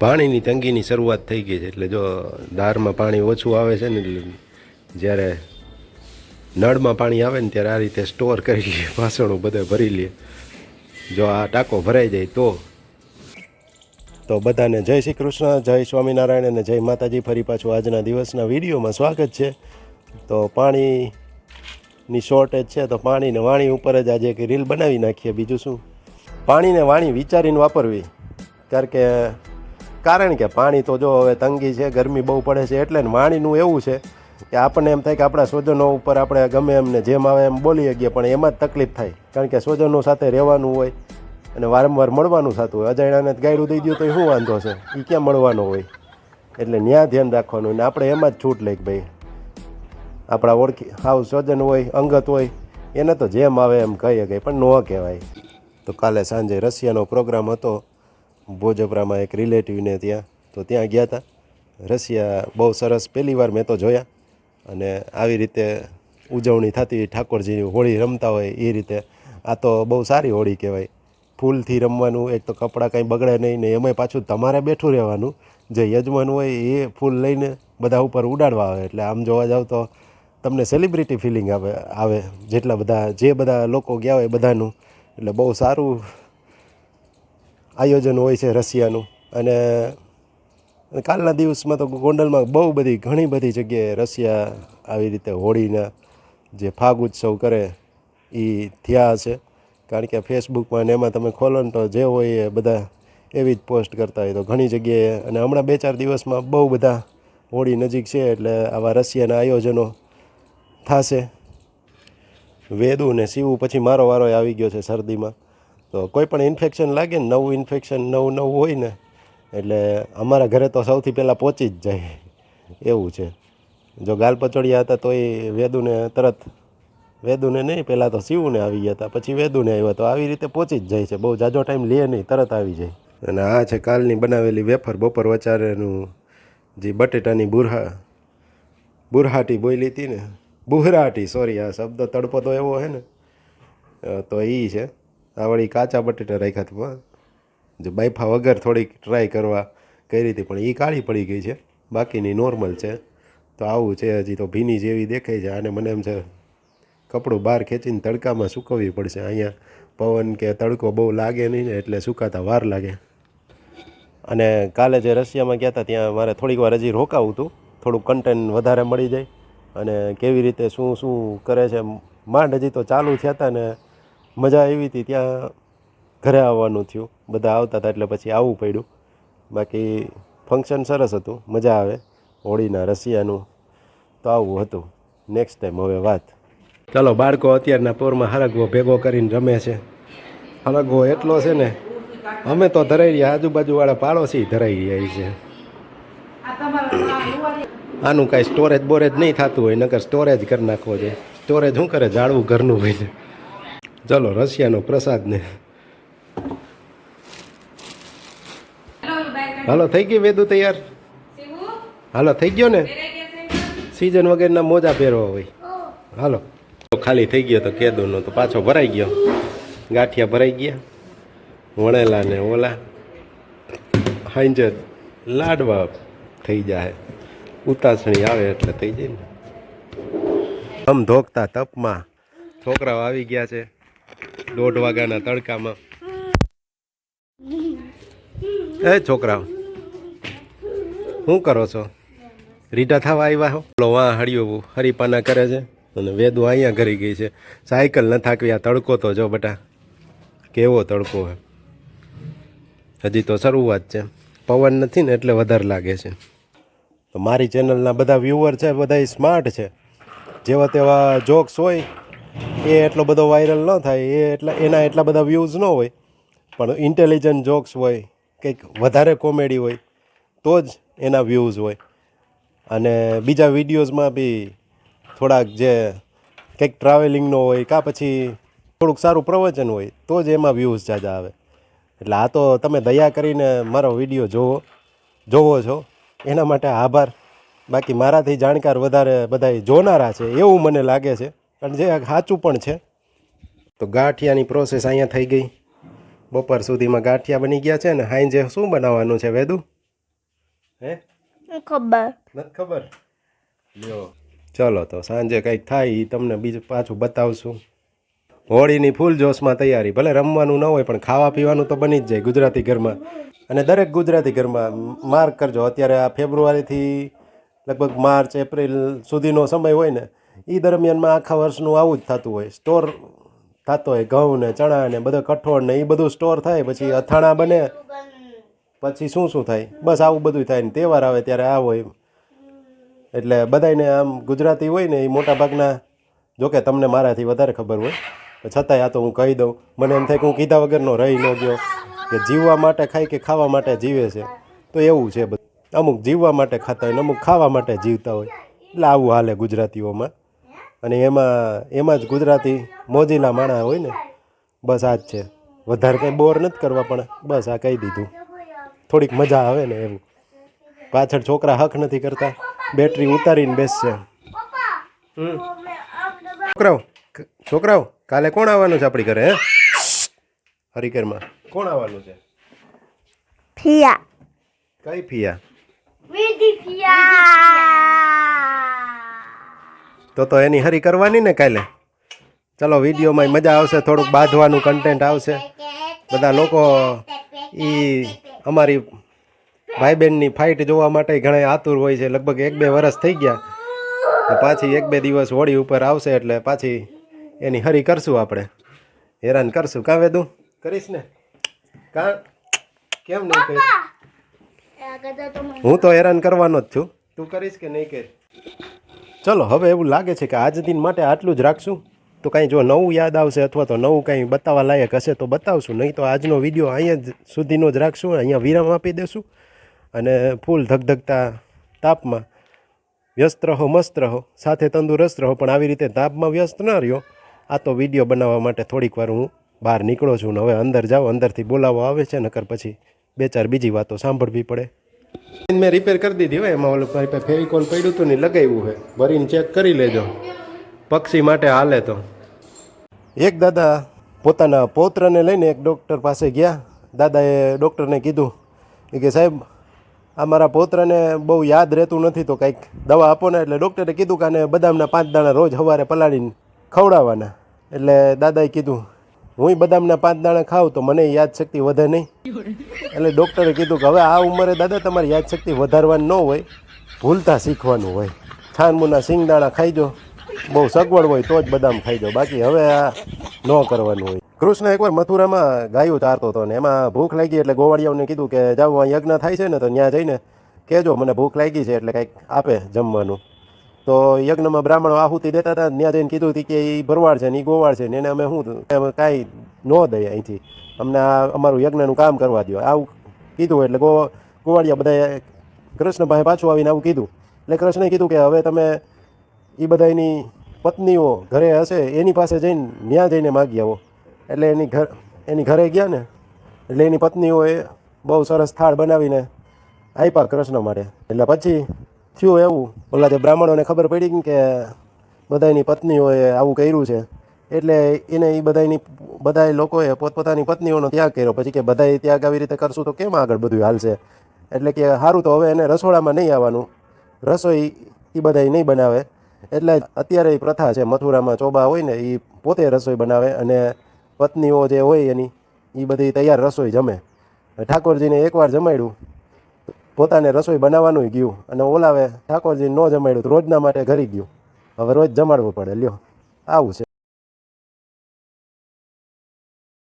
પાણીની તંગીની શરૂઆત થઈ ગઈ છે. એટલે જો દારમાં પાણી ઓછું આવે છે ને, એટલે જ્યારે નળમાં પાણી આવે ને, ત્યારે આ રીતે સ્ટોર કરી લઈએ, વાસણો બધા ભરી લઈએ. જો આ ટાંકો ભરાઈ જાય તો. તો બધાને જય શ્રી કૃષ્ણ, જય સ્વામિનારાયણ અને જય માતાજી. ફરી પાછું આજના દિવસના વિડીયોમાં સ્વાગત છે. તો પાણીની શોર્ટેજ છે, તો પાણીને વાણી ઉપર જ આજે એક રીલ બનાવી નાખીએ. બીજું શું? પાણીને વાણી વિચારીને વાપરવી. કારણ કે કારણ કે પાણી તો જો હવે તંગી છે, ગરમી બહુ પડે છે, એટલે ને વાણીનું એવું છે કે આપણને એમ થાય કે આપણા સ્વજનો ઉપર આપણે ગમે એમને જેમ આવે એમ બોલી શકીએ, પણ એમાં જ તકલીફ થાય. કારણ કે સ્વજનો સાથે રહેવાનું હોય અને વારંવાર મળવાનું થતું હોય. અજાણ્યાને ગાયડું દઈ દઉં તો શું વાંધો છે? એ ક્યાં મળવાનો હોય? એટલે ન્યા ધ્યાન રાખવાનું ને આપણે એમાં જ છૂટ લઈ ભાઈ, આપણા ઓળખી, હાવ સ્વજન હોય, અંગત હોય, એને તો જેમ આવે એમ કહી શકાય, પણ ન કહેવાય. તો કાલે સાંજે રશિયાનો પ્રોગ્રામ હતો. ભોજપરામાં એક રિલેટિવને ત્યાં, તો ત્યાં ગયા હતા રશિયા બહુ સરસ પહેલી વાર મેં તો જોયા અને આવી રીતે ઉજવણી થતી ઠાકોરજીની હોળી રમતા હોય, એ રીતે. આ તો બહુ સારી હોળી કહેવાય. ફૂલથી રમવાનું, એક તો કપડાં કંઈ બગડે નહીં ને એમાંય પાછું તમારે બેઠું રહેવાનું. જે યજમાન હોય, એ ફૂલ લઈને બધા ઉપર ઉડાડવા આવે. એટલે આમ જોવા જાવ તો તમને સેલિબ્રિટી ફિલિંગ આવે આવે. જેટલા બધા, જે બધા લોકો ગયા હોય બધાનું. એટલે બહુ સારું આયોજન હોય છે રશિયાનું. અને કાલના દિવસમાં તો ગોંડલમાં બહુ બધી, ઘણી બધી જગ્યાએ રશિયા આવી રીતે હોળીના જે ફાગ ઉત્સવ કરે એ થયા છે કારણ કે ફેસબુકમાં ને એમાં તમે ખોલો ને તો જે હોય એ બધા એવી જ પોસ્ટ કરતા હોય. તો ઘણી જગ્યાએ, અને હમણાં બે ચાર દિવસમાં બહુ બધા હોળી નજીક છે, એટલે આવા રશિયાના આયોજનો થશે. વેદું ને સીવું પછી મારો વારો આવી ગયો છે શરદીમાં. તો કોઈ પણ ઇન્ફેક્શન લાગે ને નવું ઇન્ફેક્શન નવું નવું હોય ને, એટલે અમારા ઘરે તો સૌથી પહેલાં પહોંચી જ જાય. એવું છે. જો ગાલ પચોડિયા હતા તો એ વેદુને તરત, વેદુને નહીં, પહેલાં તો શિવને આવી ગયા હતા, પછી વેદુને આવ્યા, તો આવી રીતે પહોંચી જ જાય છે. બહુ જાજો ટાઈમ લે નહીં, તરત આવી જાય. અને આ છે કાલની બનાવેલી વેફર, બપોર વચારેનું જે બટેટાની બુરહા, બુરહાટી બોલી હતી ને, બુહરાટી સોરી આ શબ્દ તડપો તો એવો છે ને તો એ છે. આ વળી કાચા બટેટા રાખ્યા હતા જે બાયફા વગર થોડીક ટ્રાય કરવા કરી હતી પણ એ કાળી પડી ગઈ છે. બાકીની નોર્મલ છે. તો આવું છે હજી તો ભીની જેવી દેખાય છે. અને મને એમ છે, કપડું બહાર ખેંચીને તડકામાં સૂકવવી પડશે. અહીંયા પવન કે તડકો બહુ લાગે નહીં ને, એટલે સુકાતા વાર લાગે. અને કાલે જે રશિયામાં ગયા હતા, ત્યાં મારે થોડીક વાર હજી રોકાવું હતું. થોડુંક કન્ટેન્ટ વધારે મળી જાય. અને કેવી રીતે શું શું કરે છે માંડ હજી તો ચાલુ થયા હતા ને મજા આવી હતી, ત્યાં ઘરે આવવાનું થયું. બધા આવતા હતા એટલે પછી આવવું પડ્યું. બાકી ફંક્શન સરસ હતું, મજા આવે. હોળીના રશિયાનું તો આવું હતું. નેક્સ્ટ ટાઈમ હવે વાત. ચાલો, બાળકો અત્યારના પોરમાં હરગવો ભેગો કરીને રમે છે. હરગવો એટલો છે ને, અમે તો ધરાઈ રહ્યા આજુબાજુવાળા પાડોશી ધરાઈ રહ્યા છે. આનું કાંઈ સ્ટોરેજ બોરેજ નહીં થતું હોય, નકર સ્ટોરેજ કરી નાખવો છે. સ્ટોરેજ શું કરે? જાળવું ઘરનું હોય છે. ચલો રશિયાનો પ્રસાદ ને હાલો થઈ ગઈ વેદુ તૈયાર? હાલો થઈ ગયો ને? સિઝન વગેરેના મોજા પહેરવા હોય. હાલો. તો ખાલી થઈ ગયો તો કેદુનો તો પાછો ભરાઈ ગયો. ગાંઠિયા ભરાઈ ગયા. વણેલા ને ઓલા. હાંજે લાડવા થઈ જાય ઉતાસણી આવે એટલે થઈ જાય ને. આમ ધોકતા તપમાં છોકરાઓ આવી ગયા છે. દોઢ વાગ્યાના તડકામાં. એ છોકરાઓ, શું કરો છો? રીટા થવા આવ્યા હો? પેલો વાં હળિયો હરીપાના કરે છે અને વેદો અહીંયા ઘરી ગઈ છે. સાયકલ ન થાકવી આ તડકો તો જો બટા, કેવો તડકો હે? હજી તો શરૂઆત છે. પવન નથી ને એટલે વધારે લાગે છે. તો મારી ચેનલના બધા વ્યૂવર છે બધા સ્માર્ટ છે. જેવા તેવા જોક્સ હોય એ એટલો બધો વાયરલ ન થાય, એ એટલા, એના એટલા બધા વ્યૂઝ ન હોય. પણ ઇન્ટેલિજન્ટ જોક્સ હોય, કંઈક વધારે કોમેડી હોય, તો જ એના વ્યૂઝ હોય. અને બીજા વિડીયોઝમાં બી થોડાક જે કંઈક ટ્રાવેલિંગનો હોય, કાં પછી થોડુંક સારું પ્રવચન હોય, તો જ એમાં વ્યૂઝ જાજા આવે. એટલે આ તો તમે દયા કરીને મારો વીડિયો જોવો જોવો છો. એના માટે આભાર. બાકી મારાથી જાણકાર વધારે બધા જોનારા છે, એવું મને લાગે છે. અને જે સાચું પણ છે. તો ગાંઠિયાની પ્રોસેસ અહીંયા થઈ ગઈ. બપોર સુધીમાં ગાંઠિયા બની ગયા છે ને હાઈજે શું બનાવવાનું છે વેદુ? હે? ખબર. નથી ખબર? લ્યો. ચલો તો સાંજે કંઈક થાય એ તમને બીજું પાછું બતાવશું. હોળીની ફૂલ જોશમાં તૈયારી. ભલે રમવાનું ન હોય પણ ખાવા પીવાનું તો બની જ જાય ગુજરાતી ઘરમાં. અને દરેક ગુજરાતી ઘરમાં માર્ક કરજો. અત્યારે આ ફેબ્રુઆરીથી લગભગ માર્ચ એપ્રિલ સુધીનો સમય હોય ને એ દરમિયાનમાં આખા વર્ષનું આવું જ થતું હોય. સ્ટોર થતો હોય, ઘઉં ને ચણા ને બધો કઠોળ ને એ બધું સ્ટોર થાય, પછી અથાણા બને, પછી શું શું થાય? બસ આવું બધું થાય ને તહેવાર આવે ત્યારે આ હોય એટલે બધાયને આમ ગુજરાતી હોય ને એ મોટા ભાગના, જોકે તમને મારાથી વધારે ખબર હોય છતાંય આ તો હું કહી દઉં. મને એમ થાય કે હું કીધા વગરનો રહી ન ગયો, કે જીવવા માટે ખાય કે ખાવા માટે જીવે છે? તો એવું છે બધું. અમુક જીવવા માટે ખાતા હોય ને અમુક ખાવા માટે જીવતા હોય. એટલે આવું હાલે ગુજરાતીઓમાં. અને એમાં એમાં જ ગુજરાતી મોજીલા માણા હોય ને બસ આ જ છે. વધારે કંઈ બોર નથી કરવા પણ બસ આ કહી દીધું. થોડીક મજા આવે ને એવું પાછળ છોકરા હક નથી કરતા. બેટરી ઉતારીને બેસશે. છોકરાઓ છોકરાઓ કાલે કોણ આવવાનું છે આપણી ઘરે હે? હરિકરમાં. કોણ આવવાનું છે? ફિયા. કઈ ફિયા? વિધિ ફિયા. તો તો એની હરી કરવાની ને કાલે. ચલો વિડીયોમાં મજા આવશે થોડુંક બાંધવાનું કન્ટેન્ટ આવશે. બધા લોકો એ અમારી ભાઈ બહેનની ફાઇટ જોવા માટે ઘણા આતુર હોય છે. લગભગ એક બે વર્ષ થઈ ગયા. તો પાછી એક બે દિવસ હોળી ઉપર આવશે એટલે પાછી એની હરી કરશું આપણે. હેરાન કરશું. કાં વેદું? કરીશ ને? કા? કેમ નહીં કરીશ હું તો હેરાન કરવાનો જ છું. તું કરીશ કે નહીં કર ચલો, હવે એવું લાગે છે કે આજ દિન માટે આટલું જ રાખશું? તો કાંઈ જો નવું યાદ આવશે અથવા તો નવું કંઈ બતાવવા લાયક હશે તો બતાવશું. નહીં તો આજનો વીડિયો અહીંયા જ સુધીનો જ રાખશું, અહીંયા વિરામ આપી દેશું. અને ફૂલ ધગધગતા તાપમાં વ્યસ્ત રહો, મસ્ત રહો, સાથે તંદુરસ્ત રહો, પણ આવી રીતે તાપમાં વ્યસ્ત ન રહ્યો. આ તો વીડિયો બનાવવા માટે થોડીક વાર હું બહાર નીકળો છું ને હવે અંદર જાઓ, અંદરથી બોલાવો આવે છે, નકર પછી બે ચાર બીજી વાતો સાંભળવી પડે. મેં રિપેર કરી દીધી હોય એમાં ઓલું ભાઈ ફેવિકોલ પડ્યું હતું ને લગાવ્યું છે ભરીને ચેક કરી લેજો. પક્ષી માટે હાલે તો. એક દાદા પોતાના પૌત્રને લઈને એક ડૉક્ટર પાસે ગયા. દાદાએ ડૉક્ટરને કીધું કે, સાહેબ, આ મારા પૌત્રને બહુ યાદ રહેતું નથી તો કંઈક દવા આપો ને. એટલે ડૉક્ટરે કીધું કે આને બદામના પાંચ દાણા રોજ સવારે પલાળીને ખવડાવવાના. એટલે દાદાએ કીધું હું બદામના પાંચ દાણા ખાઉં તો મને યાદશક્તિ વધે નહીં. એટલે ડૉક્ટરે કીધું કે હવે આ ઉંમરે દાદા, તમારી યાદશક્તિ વધારવાની ન હોય, ભૂલતા શીખવાનું હોય. છાનમુના સિંગદાણા ખાઈજો, બહુ સગવડ હોય તો જ બદામ ખાઈજો. બાકી હવે આ ન કરવાનું હોય. કૃષ્ણ એકવાર મથુરામાં ગાયું ચારતો હતો ને એમાં ભૂખ લાગી એટલે ગોવાળિયાઓને કીધું કે જાઓ આ યજ્ઞ થાય છે ને તો ત્યાં જઈને કહેજો, મને ભૂખ લાગી છે એટલે કંઈક આપે જમવાનું. તો યજ્ઞમાં બ્રાહ્મણો આહુતિ દેતા હતા, ત્યાં જઈને કીધું હતું કે એ ભરવાડ છે ને એ ગોવાળ છે ને એને અમે શું અમે કાંઈ ન દઈએ અહીંથી. અમને આ અમારું યજ્ઞનું કામ કરવા દો આવું કીધું એટલે ગો, ગોવાળિયા બધાએ કૃષ્ણભાઈ પાછું આવીને આવું કીધું. એટલે કૃષ્ણે કીધું કે હવે તમે એ બધા એની પત્નીઓ ઘરે હશે, એની પાસે જઈને ત્યાં જઈને માગી આવો. એટલે એની ઘર, એની ઘરે ગયા ને, એટલે એની પત્નીઓએ બહુ સરસ થાળ બનાવીને આપ્યા કૃષ્ણ માટે. એટલે પછી થયું એવું? ઓલા જે બ્રાહ્મણોને ખબર પડી કે બધાની પત્નીઓએ આવું કર્યું છે. એટલે એને એ બધાની બધા લોકોએ પોતપોતાની પત્નીઓનો ત્યાગ કર્યો. પછી કે બધાએ ત્યાગ આવી રીતે કરશું તો કેમ આગળ બધું હાલશે? એટલે કે સારું તો હવે એને રસોડામાં નહીં આવવાનું. રસોઈ એ બધાય નહીં બનાવે. એટલે અત્યારે એ પ્રથા છે, મથુરામાં ચોબા હોય ને એ પોતે રસોઈ બનાવે અને પત્નીઓ જે હોય એની એ બધી તૈયાર રસોઈ જમે. ઠાકોરજીને એકવાર જમાડ્યું. પોતાને રસોઈ બનાવવાનું ગયું અને ઓલાવે ઠાકોરજી ન જમાડ્યું રોજના માટે ઘરી ગયું. હવે રોજ જમાડવું પડે, લ્યો. આવું છે.